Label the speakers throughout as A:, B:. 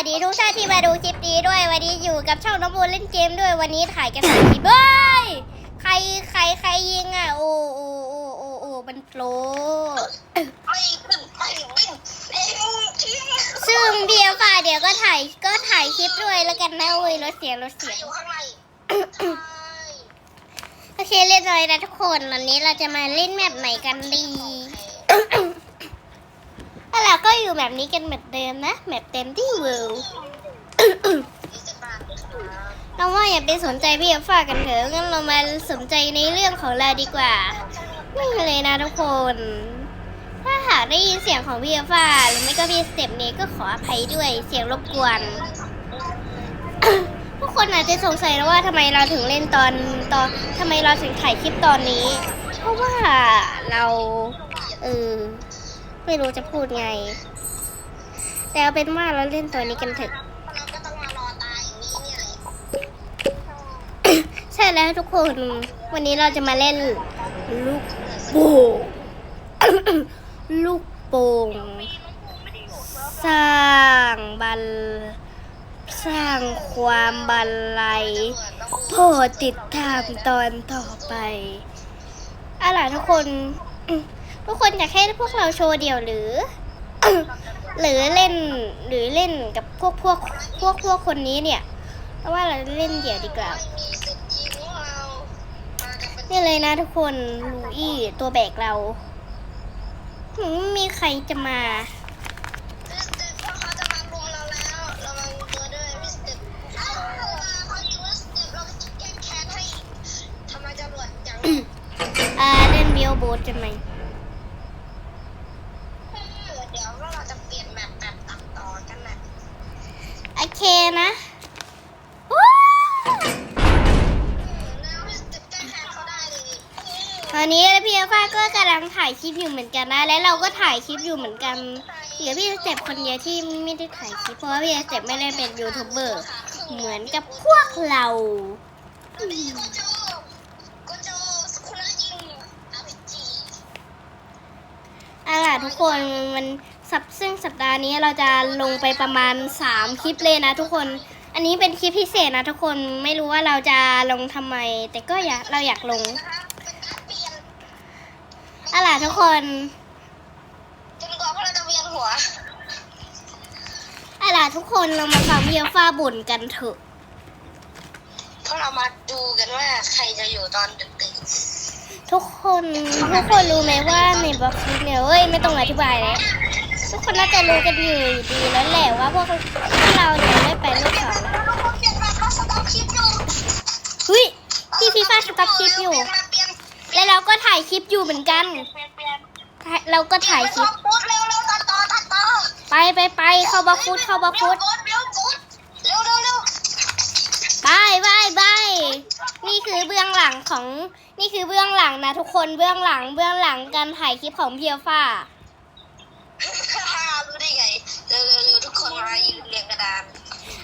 A: วัสดีทุกท่านที่มาดูคลิปนี้ด้วย วันนี้อยู่กับช่องน้องบูนเล่นเกมด้วยวันนี้ถ่ายกันถ่ายคลิปเฮ้ยใครใครใครยิงอะโอ้โอ้โอ้โอ้โอ้มันโปร
B: ไม่ขึ้นไม่วิ่งเองทิ้ง
A: ซึ่งเบียร์ฝ่าเดี๋ยวก็ถ่ายก็ถ่ายคลิปด้วยแล้วกันนะเว้ยลดเสียงลด
B: ใคร
A: เสียง
B: อยู่ข้างใน
A: โอเคเรียบร้อยนะทุกคนวันนี้เราจะมาเล่นแมปไหนกันดี แล้วเราก็อยู่ แบบนี้กันเหมือนเดิมนะแมปเต็มที่เวิลด์
B: ดิจิตอลครับ
A: เราว่าอย่าไปสนใจพี่อัฟฟ้ากันเถอะงั้นเรามาสนใจในเรื่องของเราดีกว่า ไม่เลยนะทุกคน ถ้าหากได้ยินเสียงของพี่อัฟฟ้าหรือไม่ก็พี่สเต็ปนี้ก็ขออภัยด้วยเสียงรบกวนทุกคนอาจจะสงสัยนะว่าทำไมเราถึงเล่นตอนตอนทำไมเราถึงถ่ายคลิปตอนนี้ เพราะว่าเราเออไม่รู้จะพูดไง แต่เอาเป็นว่าเราเล่นตัวนี้กันเถอะ
B: เราก็ต้องมารอตายอย่างนี้เนี่ยเลย
A: ใช่แล้วทุกคน วันนี้เราจะมาเล่น ลูกโป่งลูกโป่งสร้างบันสร้างความบันไลยโปรดติดตามตอนต่อไปเอาล่ะทุกคน ทุกคนอยากให้พวกเราโชว์เดี่ยวหรือ หรือเล่นหรือเล่นกับพวกพวกพวกพวกคนนี้เนี่ยเพราะว่าเราเล่นเดี่ยวดีกว่า
B: นี่เล
A: ยนะทุกคนลูอี้ตัวแบกเราหมีใครจะมา ฟ้าก็กำลังถ่ายคลิปอยู่เหมือนกันนะ และเราก็ถ่ายคลิปอยู่เหมือนกันเหลือพี่สเต็ปคนเดียวที่ไม่ได้ถ่ายคลิปเพราะว่าพี่สเต็ปไม่ได้เป็นยูทูบเบอร์เหมือนกับพวกเรา
B: อาพีจี
A: เอาล่ะทุกคนมันสัปซึ่งสัปดาห์นี้เราจะลงไปประมาณ 3 คลิปเลยนะทุกคน อันนี้เป็นคลิปพิเศษนะทุกคนไม่รู้ว่าเราจะลงทำไม แต่ก็อยากเราอยากลง
B: นะครับเป็นการเปลี่ยน
A: เอาล่ะทุกคน
B: จนกว่าพวกเราจะเวียนหัว
A: เอาล่ะทุกคนเรามาฟังพี่อัลฟ้าบ่นกันเถอะ
B: พวกเรามาดูกันว่าใครจะอยู่ตอนดึก
A: ทุกคนทุกคนรู้ไหมว่าในบล็อกคลิปเนี่ยเอ้ยไม่ต้องอธิบายแล้ว ทุกคนน่าจะรู้กันอยู่ดีแล้วแหละว่าพวกพวกเราเนี่ยได้ไปลูกเขาแล้ว
B: ๆเราเปลี่ยนมาเขาสต็อปคลิปอยู่
A: เฮ้ยพี่ฟีฟ่าสต็อปคลิปอยู่
B: เปลี่ยนมา เปลี่ยน
A: แล้วเราก็ถ่ายคลิปอยู่เหมือนกัน
B: เปลี่ยนเปลี่ยน
A: ถ่ายเราก็ถ่ายคลิป
B: พูดเร็วเร็วตัดต่อตัดต่อ
A: ไปไปไปเข้าบล็อกฟุตเข้าบล็อกฟุต
B: เร็วกูดเร็วเร็วเร็ว
A: บายบายบายนี่คือเบื้องหลังของ นี่คือเบื้องหลังนะทุกคนเบื้องหลังเบื้องหลังการถ่ายคลิปของเพียวฟ้า
B: รู้ได้ไงเร็วเร็วเร็วทุกคนมายืนเรียงกระดาน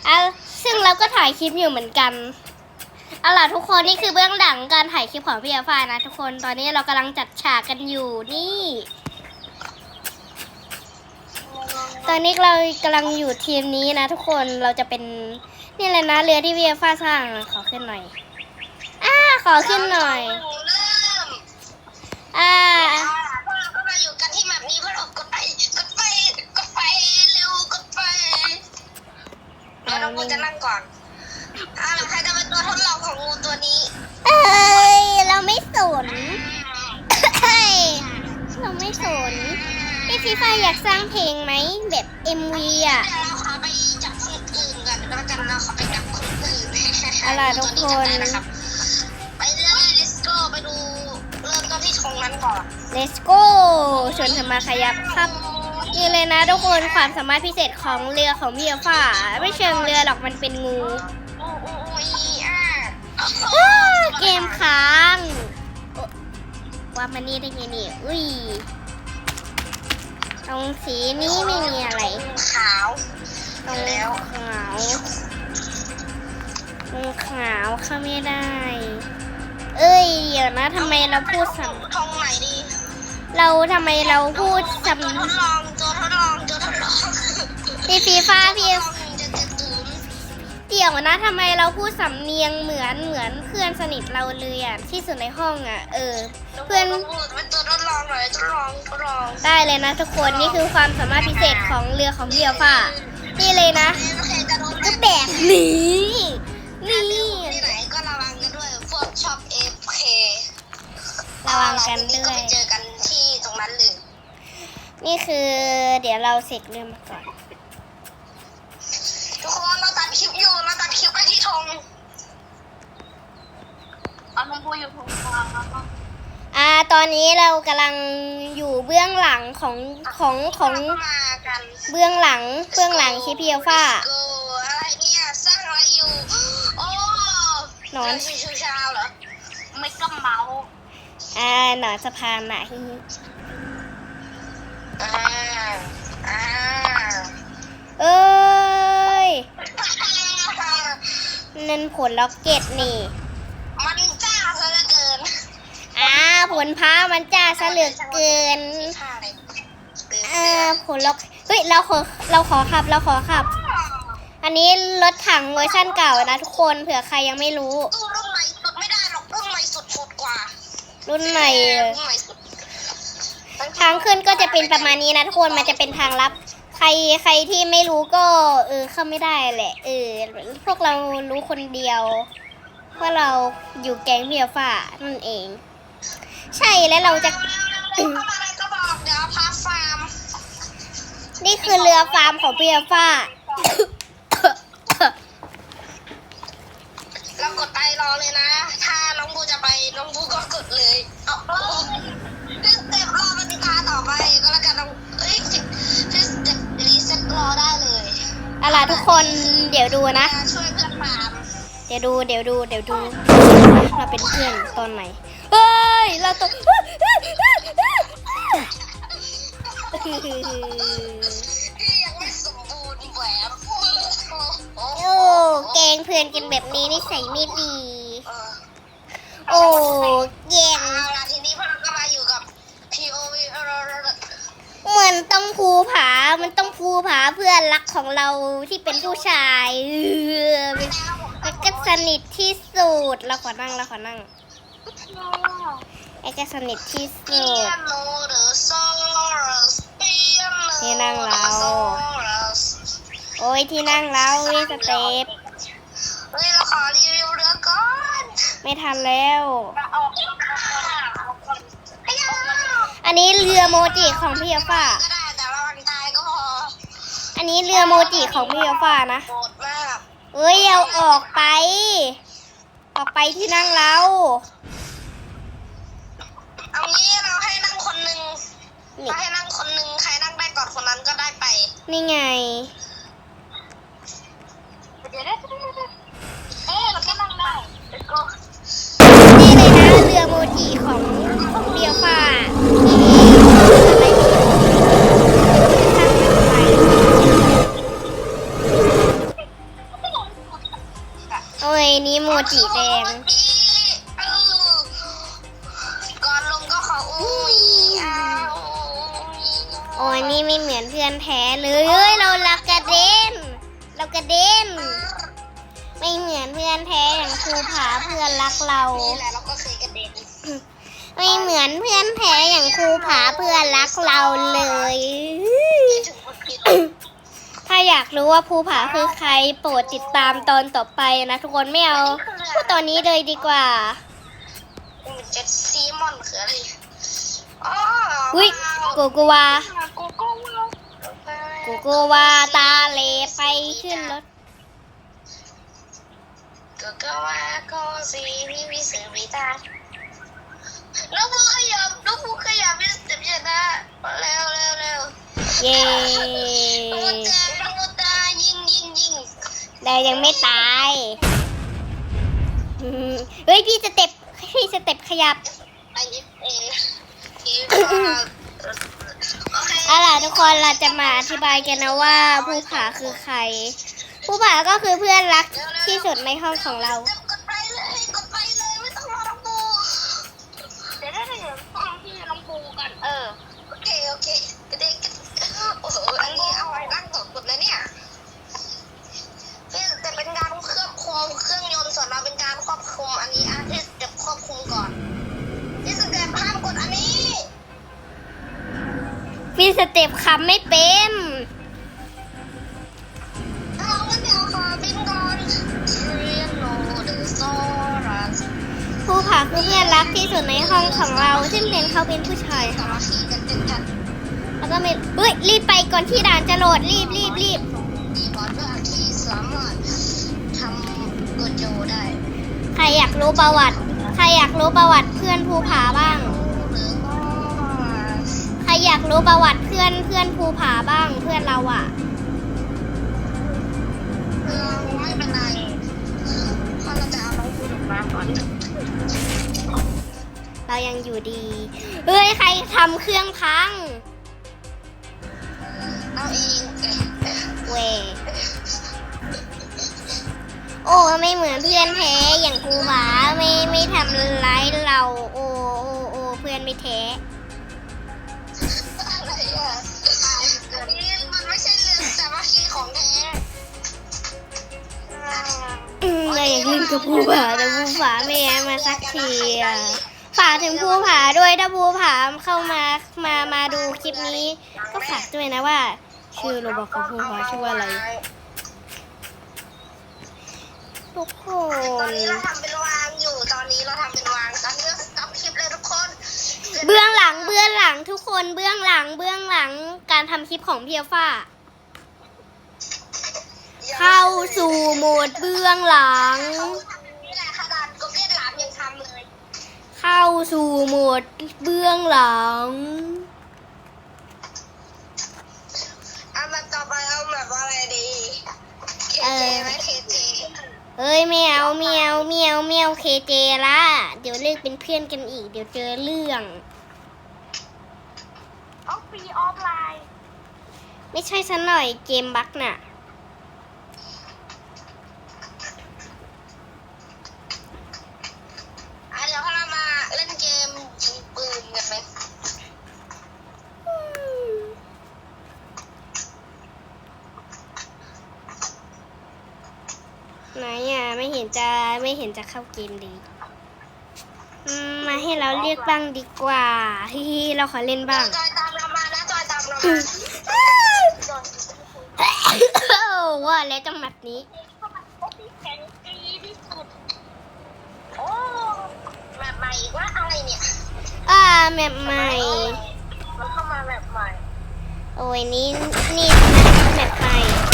A: อะซึ่งเราก็ถ่ายคลิปอยู่เหมือนกัน เอาล่ะทุกคนนี่คือเบื้องหลังการถ่ายคลิปของพี่เอฟ้านะทุกคนตอนนี้เรากำลังจัดฉากกันอยู่นี่ ตอนนี้เรากำลังอยู่ทีมนี้นะ ทุกคนเราจะเป็นนี่เลยนะเรือที่พี่เอฟ้าสร้างขอขึ้นหน่อยอ่าขอขึ้นหน่อย
B: เริ่ม
A: อ่า
B: พวกเราก็มาอยู่กันที่แบบนี้พวกเรากดไปกดไปกดไปเร็วกดไปแล้วน้องกูจะนั่งก่อนอ่าใครจะเป็นตัวท ดลองของงูตัวนี้
A: เอ้ย เราไม่สนเฮ้ยเราไม่สนพี่ฟีฟ่าอยากสร้างเพลงไหมแบบ MV อะ
B: เดี๋ยวเราขอไปจับคนอื่นกันแล้วกันเราขอไปจับคนอื่น
A: เอาล่ะทุกคน
B: ตัวจะได้ะรับไปเลย let's go ไปดูเริ่มต้นที่ธงนั้นก่อน
A: Let's go ชวนธรรมาขยับครับ นี่เลยนะทุกคนความสามารถพิเศษของเรือของพี่ฟ้าไม่เชิงเรือหรอกมันเป็นงู มค้างโอ๊ะว่ามันนี่ได้ไงเนี่ยอุ้ย ตรงสีนี้ไม่มีอะไร
B: ขาว
A: ตรง
B: แล้ว
A: ขาวตรงขาวเข้าไม่ได้ เอ้ย เดี๋ยวนะทำไมเราพูดซ้
B: ธงไหนดีำ
A: เราทำไมเราพูดซ้
B: ตัวทดลองตัวทดลองตัวทดลองำ
A: พี่ฟีฟ้าพี่
B: ตัวทดลองจะ
A: ยวนะทำไมเราพูดสำเนียงเหมือนเหมือนเพื่อนสนิทเราเลยอะที่สุดในห้องอะ เออ เพื่อน
B: น้องบูเป็นตัวทดลองหน่อยทดลองทดลอง
A: ได้เลยนะทุกคนนี่คือความสามารถพิเศษของเรือของพี่อัลฟานี่เลยนะ
B: เอ็มเคจะโดน
A: ก็แบบนี้นี่
B: ที่ไหนก็ระวังกันด้วยพวกชอบเอฟเค
A: ระวังกันด้วย
B: ไปเจอกันที่ตรงนั้นเลย
A: นี่คือ เดี๋ยวเราเสกเรือมาก่อน
B: ตัดคลิปอยู่เราตัดคลิปไปที่ธง
C: เอาน้องพูอยู่ตรงกลางแล้วก็
A: อ่าตอนนี้เรากำลังอยู่เบื้องหลังของของของ
B: เราก็มากัน
A: เบื้องหลังเบื้องหลังคลิปพี่อัลฟา
B: โกอะไรเนี่ยสร้างอะไรอยู่ โอ้
A: นอน
B: ชิวชิวชาวเหรอ
C: ไม่ก็เมาส์
A: อ่าหนอนสะพานไหนะ
B: อ่าอ่า
A: เอ้ย นั่นผลล็อกเก็ตนี่
B: มันจ้าซะเหลือเกิน
A: อ่าผลพ้ามันจ้าซะเหลือเกิน
B: ท่าอะไร
A: อ่าผลล็อกเฮ้ยเราขอเราขอขับเราขอขับ อันนี้รถถังเวอร์ชั่นเก่านะทุกคนเผื่อใครยังไม่รู้
B: ตู้รุ่นใหม่สุดไม่ได้หรอกรุ่นใหม่สุดสุดกว่า
A: รุ่นใหม่
B: รุ่นใหม่สุด
A: ทางขึ้นก็จะเป็นประมาณนี้นะทุกคนมันจะเป็นทางลับ ใครใครที่ไม่รู้ก็เออเข้าไม่ได้แหละเออพวกเรารู้คนเดียวว่าเราอยู่แก๊งเพียฟ้านั่นเอง ใช่แล้วเราจะ
B: เร็วๆเข้ามาอะไรก็บอกเดี๋ยวพาฟาร์ม
A: นี่คือเรือฟาร์มของเพียฟ้า
B: เรากดไปรอเลยนะ ถ้าน้องบูจะไปน้องบูก็ เดี๋ย
A: วดูนะ
B: ช่วยเพื่อนฟาร์ม
A: เดี๋ยวดู เดี๋ยวดู เดี๋ยวดู เราเป็นเพื่อนตอนไหน เฮ้ย เราตก
B: ที่ยังไม่สมบูรณ์แบบโอ้
A: โอ้แกล้งเพื่อนกันแบบนี้นิสัยไม่ดี
B: เออ
A: โอ้แกล้ง
B: มือ
A: นต้องภูผา มันต้องภูผาเพื่อนรักของเราที่เป็นผู้ชายเออมันมันก็สนิทที่สุดเราขอนั่งเราขอนั่งไอ้ก็สนิทที่สุ
B: เปีย
A: ด
B: โนหรือโซลัสเปียโน
A: นี่นั่งเรา
B: โซลัส
A: โอ้ยที่นั่งเรานี่สเต็ป
B: เฮ้ยเราขอรีวิวเรือก่อน
A: ไม่ทันแล้ว
C: น
A: นี้เรือโมจิของพี่อัลฟ้า
B: ก็ได้แต่ระวังตายก็พอ
A: อันนี้เรือโมจิของพี่อัลฟ้านะ
B: โหดมาก
A: เอ้ยเอาออกไป ออกไปที่นั่งเรา
B: เอางี้เราให้นั่งคนหนึ่ง
A: นี่
B: เราให้นั่งคนหนึ่งใครนั่งได้ก่อนคนนั้นก็ได้ไป
A: นี่ไง
C: เดี๋ยวได้เอ๊ะเราก็นั่งได้เดี๋ยวก็
A: นี่เลยนะเรือโมจิของ อ้ยนี่ไม่
B: เห
A: มือนเพื่อนแท้เลยเฮ้ยเราลักกระเด็น เรากระเด็น ไม่เหมือนเพื่อนแท้อย่างครูผาเพื่อนรักเรา
B: นี่แหละเราก็เคยกระเด็น
A: ไม่เหมือนเพื่อนแท้อย่างครูผาเพื่อนรักเราเลย
B: คิดถึงคนผิด
A: ถ้าอยากรู้ว่าภูผาคือใครโปรดติดตามตอนต่อไปนะทุกคนไม่เอาพูดตอนนี้เลยดีกว่า
B: มันเจ็ดซีมอนคืออะไร อ๋อ
A: อุ้ยโกโกวา
C: โกโก้เรา
A: โกโกวาตาเลไปขึ้นรถ
B: โกโกวาโกซีวิวิสือวิตาน้องผู้ขยับน้องผู้ขยับพี่สเต็ปชนะเร็วเร็วเร็ว
A: เย้
B: น้องผู้ตาน้องผู้ตายิงยิงยิง
A: แต่ยังไม่ตายอืมเฮ้ยพี่สเต็ปพี่สเต็ปขยับ
B: อันนี้เองโอ เอา
A: ล่ะทุกคนเราจะมาอธิบายกันนะว่าผู้ผาคือใคร ผู้ผาก็คือเพื่อนรักที่สุดในห้องของเรา
B: กดไปเลยไปเลยไม่ต้องรอน้งปู
C: เดี๋ยวได้เงพี่น้งปูก่อนเออ
B: โอเคโอเคเด็กกรเด็กโอ้โหอันนี้เอาไว้นั่งตกสุดเลยเนี่ยแต่เป็นการควบคุมเครื่อง
A: ยนต์ส่วนเรา
B: เป็นการควบคุมอันนี้อาร์ติสจะควบคุมก่อน ซรัส
A: ภูผาคือเพื่อนรักที่สุดในห้องของเรา ซึ่งเป็นเขาเป็นผู้ชาย
B: สา
A: ค่ะ
B: มัคคีกันเป็นกัน
A: แล้วก็ไม่เฮ้ยรีบไปก่อนที่ด่านจะโหลดรีบรีบรีบ
B: ดีกว่าเรื่องที่สามารถทำกุญโจได้
A: ใครอยากรู้ประวัติ ใครอยากรู้ประวัติเพื่อนภูผาบ้างากรู้ประวัติเพื่อนเพื่อนภูผาบ้างเพื่อนเราอะ
B: เราไม่เป็นไรเพราะเราจะเอาน้องคุณมาก่อน
A: เรายังอยู่ดีเฮ้ยใครทำเครื่องพัง
B: เอาเองเอ๊ะ
A: เวยโอ้ไม่เหมือนเพื่อนแท้อย่างภูผาไม่ไม่ทำร้ายเรา โอ้โอ้โอ้เพื่อนไม่แท้
B: เราอ
A: ยากเล่นกับภูผาแต่ภูผาไม่แย้มาสักทีอะฝากถึงภูผาด้วยถ้าภูผาเข้ามามามาดูคลิปนี้ ก็ฝากด้วยนะว่า ชื่อโรบอกของภูผาชื่อว่าอะไร ทุกค
B: ตอน
A: น
B: นี้เราทำเป็นวางอยู่ตอนนี้เราทำเป็นวางตอนนี้เราสต็อปคลิปเลยทุกคน
A: เบื้องหลังเบื้องหลังทุกคนเบื้องหลังเบื้องหลังการทำคลิปของเพียวฟ้า เข้าสู่โหมดเบื้องหลัง
B: นี่แหละขนาดก็เรียนหลามยังทำเลย
A: เข้าสู่โหมดเบื้องหลัง
B: เอามาต่อไปเอาแบบอะไรดี เค
A: เอ
B: เจ
A: อ
B: ไหมเคเจ
A: เอ้ยไม่เอาไม่เอาไม่เอาไม่เอาเคเจละเดี๋ยวเลิกเป็นเพื่อนกันอีก เดี๋ยวเจอเรื่อง
C: ออฟฟรีออฟไลน์
A: ไม่ใช่ซะหน่อยเกมบั๊กน่ะ
B: อะเดี๋ยวเรามาเล่นเกมยิงปืนกันไหม
A: ไหนอะไม่เห็นจะไม่เห็นจะเข้าเกมดีอืมมาให้เราเรียกบ้างดีกว่าฮิฮิเราขอเล่นบ้าง
B: จอยตามเรามานะจอยตามเรามาจอย
A: ว่าแล้วจังหวัดนี้
C: เข้ามาโอ้ที่แข็งกรีที่สุด
B: โอ้แบบใหม่อีกว่าอะไรเนี่ย
A: อ่าแมปใหม่
B: มันเข้ามาแบบใหม่
A: โอ้ยนี่นี่นะแมปใหม่แม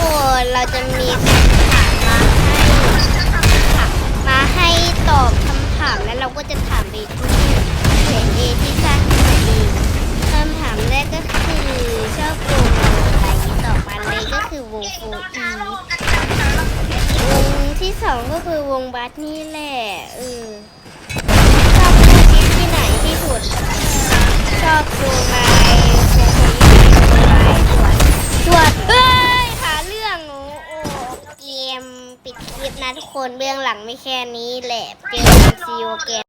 A: คนเราจะมีคำถามมาให้มาให้ตอบคำถามแล้วเราก็จะถามไปที่เพจเอที่สร้างขึ้นมาเองคำถามแรกก็คือชอบวงอะไรต่อมาเลยก็คือวงโฟอีวงที่สองก็คือวงบัสนี่แหละเออชอบดูคลิปที่ไหนที่สุด ชอบดูไมโครโคลี่สวดสว ลิปนะทุกคนเบื้องหลังไม่แค่นี้แหละ เจอกันซีโอเกน